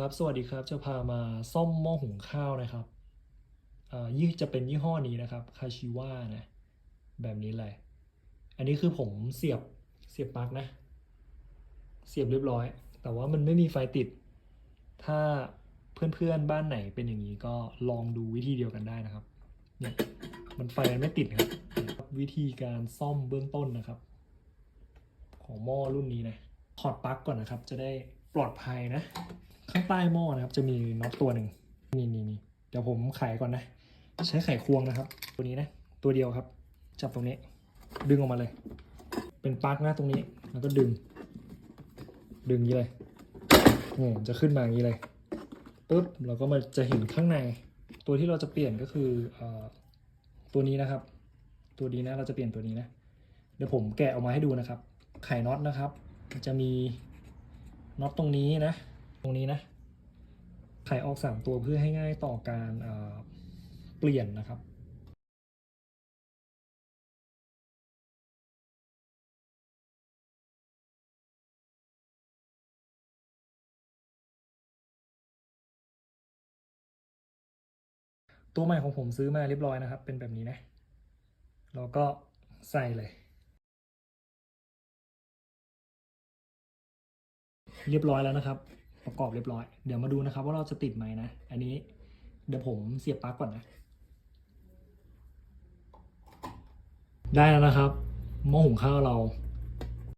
ครับ สวัสดีครับ จะพามาซ่อมหม้อหุงข้าวนะครับอ่ายี่จะเป็นยี่ห้อนี้นะครับ คาชิว่านะ แบบนี้เลย อันนี้คือผมเสียบ เสียบปลั๊กนะ เสียบเรียบร้อย แต่ว่ามันไม่มีไฟติด ถ้าเพื่อนๆบ้านไหนเป็นอย่างนี้ก็ลองดูวิธีเดียวกันได้นะครับ เนี่ย มันไฟมันไม่ติดครับ วิธีการซ่อมเบื้องต้นนะครับ ของหม้อรุ่นนี้นะ ถอดปลั๊กก่อนนะครับ จะได้ ปลอดภัยนะ ข้างใต้หม้อนะครับ จะมีน็อตตัวหนึ่งนี่นี่นี่เดี๋ยวผมไขก่อนนะ ใช้ไขควงนะครับ ตัวนี้นะ ตัวเดียวครับ จับตรงนี้ ดึงออกมาเลย เป็นปลั๊กนะตรงนี้ แล้วก็ดึง ดึงอย่างนี้เลยนี่จะขึ้นมาอย่างนี้เลยปุ๊บเราก็มาจะเห็นข้างใน ตัวที่เราจะเปลี่ยนก็คืออตัวนี้นะครับ ตัวนี้นะเราจะเปลี่ยนตัวนี้นะ เดี๋ยวผมแกะออกมาให้ดูนะครับ ไขน็อตนะครับ จะมี น็อตตรงนี้นะ ตรงนี้นะไขออกสามตัวเพื่อให้ง่ายต่อการเอ่อเปลี่ยนนะครับตัวใหม่ของผมซื้อมาเรียบร้อยนะครับ เป็นแบบนี้นะ แล้วก็ใส่เลย เรียบร้อยแล้วนะครับ ประกอบเรียบร้อย เดี๋ยวมาดูนะครับ ว่าเราจะติดไหมนะ อันนี้เดี๋ยวผมเสียบปลั๊กก่อนนะ ได้แล้วนะครับหม้อหุงข้าวเรา